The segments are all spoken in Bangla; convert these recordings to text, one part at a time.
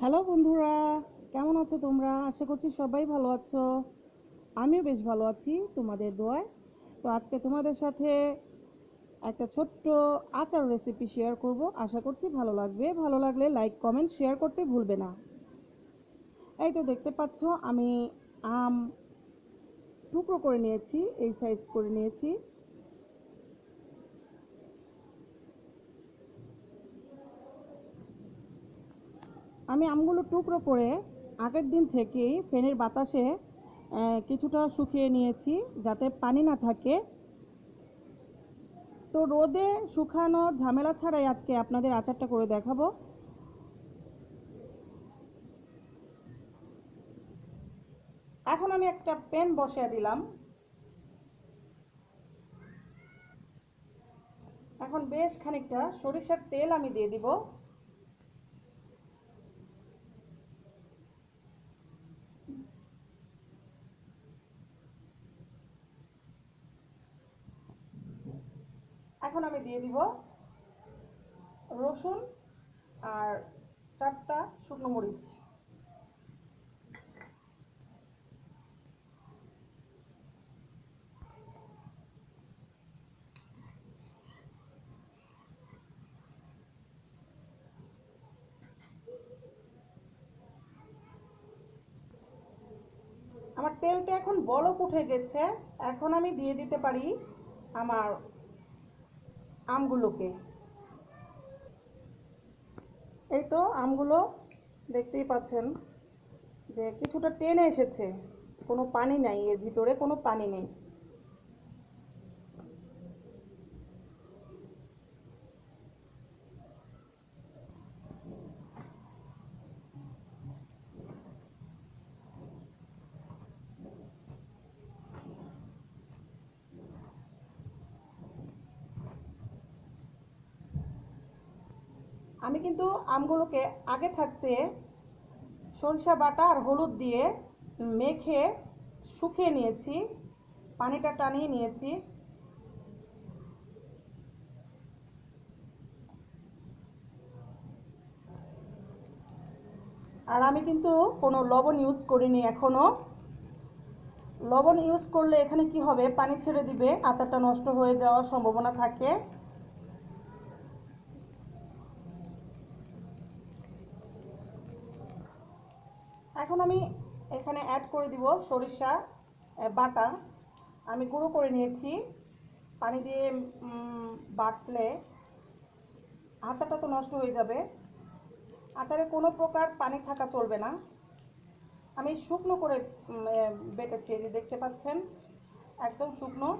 হ্যালো বন্ধুরা, কেমন আছো তোমরা? আশা করছি সবাই ভালো আছো। আমিও বেশ ভালো আছি, তোমাদের দোয়ায়। তো আজকে তোমাদের সাথে একটা ছোট্ট আচার রেসিপি শেয়ার করব। আশা করছি ভালো লাগবে। ভালো লাগলে লাইক কমেন্ট শেয়ার করতে ভুলবে না। এই তো দেখতে পাচ্ছ, আমি আম টুকরো করে নিয়েছি, এই সাইজ করে নিয়েছি। আমি আমগুলো টুকরো করে আগের দিন থেকেই ফ্যানের বাতাসে কিছুটা শুকিয়ে নিয়েছি যাতে পানি না থাকে। তো রোদে শুকানোর ঝামেলা ছাড়াই আজকে আপনাদের আচারটা করে দেখাবো। এখন আমি একটা প্যান বসিয়ে দিলাম। এখন বেশ খানিকটা সরিষার তেল আমি দিয়ে দিব। এখন আমি দিয়ে দিব রসুন আর চারটা শুকনো মরিচ। আমার তেলটা এখন বলক উঠে গেছে। এখন আমি দিয়ে দিতে পারি আমার আমগুলোকে। এই তো আমগুলো দেখতেই পাচ্ছেন যে কিছুটা টেনে এসেছে। কোনো পানি নাই, এর ভিতরে কোনো পানি নেই। আমি কিন্তু আমগুলোকে আগে থাকতে সরিষা বাটা আর হলুদ দিয়ে মেখে শুকিয়ে নিয়েছি, পানিটা টানিয়ে নিয়েছি। আর আমি কিন্তু কোনো লবণ ইউজ করিনি এখনও। লবণ ইউজ করলে এখানে কি হবে? পানি ছেড়ে দিবে, আচারটা নষ্ট হয়ে যাওয়ার সম্ভাবনা থাকে। এখন আমি এখানে অ্যাড করে দিব সরিষা বাটা। আমি গুঁড়ো করে নিয়েছি। পানি দিয়ে বাটলে আচারটা তো নষ্ট হয়ে যাবে। আচারে কোনো প্রকার পানি থাকা চলবে না। আমি শুকনো করে বেটেছি যে দেখতে পাচ্ছেন, একদম শুকনো।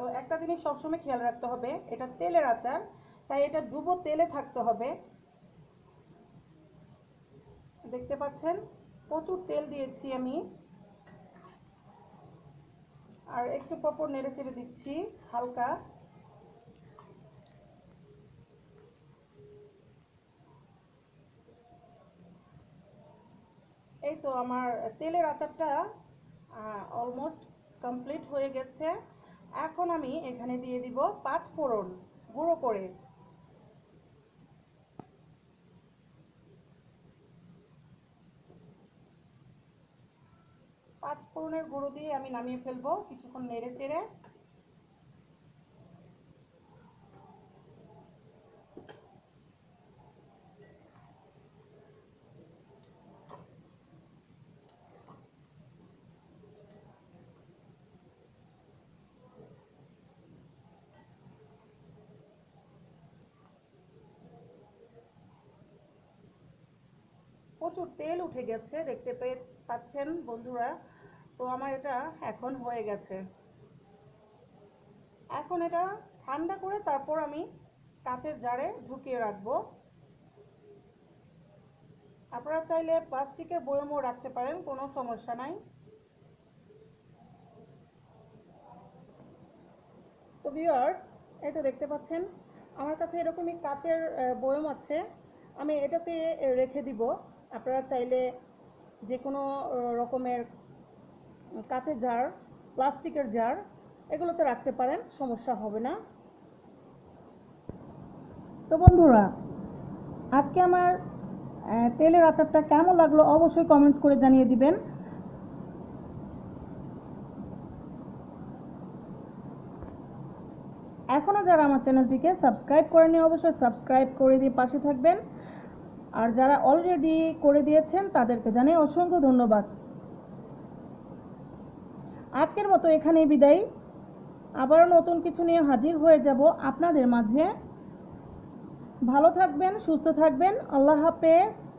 তো একটা জিনিস সবসময় খেয়াল রাখতে হবে, এটা তেলের আচার, তাই এটা ডুবো তেলে থাকতে হবে। দেখতে পাচ্ছেন, প্রচুর তেল দিয়েছি আমি। আর একটু পরপর নেড়ে চেড়ে দিচ্ছি, হালকা। এই তো আমার তেলের আচারটা অলমোস্ট কমপ্লিট হয়ে গেছে। এখন আমি এখানে দিয়ে দিব পাঁচ ফোড়ন, গুঁড়ো করে। পাঁচ ফোড়নের গুঁড়ো দিয়ে আমি নামিয়ে ফেলব কিছুক্ষণ নেড়ে চেড়ে প্রচুর তেল উঠে গেছে, দেখতে পেয়ে পাচ্ছেন বন্ধুরা। তো আমার এটা এখন হয়ে গেছে। এখন এটা ঠান্ডা করে তারপর আমি কাঁচের জারে ঢুকিয়ে রাখব। আপনারা চাইলে প্লাস্টিকের বয়মও রাখতে পারেন, কোনো সমস্যা নাই। তো ভিউয়ার্স, এই তো দেখতে পাচ্ছেন, আমার কাছে এরকমই কাচের বয়ম আছে। আমি এটাতে রেখে দিব। আপনারা চাইলে যে কোনো রকমের কাঁচের জার প্লাস্টিকের জার এগুলোতে রাখতে পারেন, সমস্যা হবে না। তো বন্ধুরা, আজকে আমার তেলের আচারটা কেমন লাগল অবশ্যই কমেন্টস করে জানিয়ে দিবেন। এখনও যারা আমার চ্যানেলটিকে সাবস্ক্রাইব করেনি অবশ্যই সাবস্ক্রাইব করে দিয়ে পাশে থাকবেন। আর যারা অলরেডি করে দিয়েছেন, তাদেরকে জানাই অসংখ্য ধন্যবাদ। আজকের মতো এখানেই বিদায়। আবারও নতুন কিছু নিয়ে হাজির হয়ে যাব আপনাদের মাঝে। ভালো থাকবেন, সুস্থ থাকবেন। আল্লাহ হাফেজ।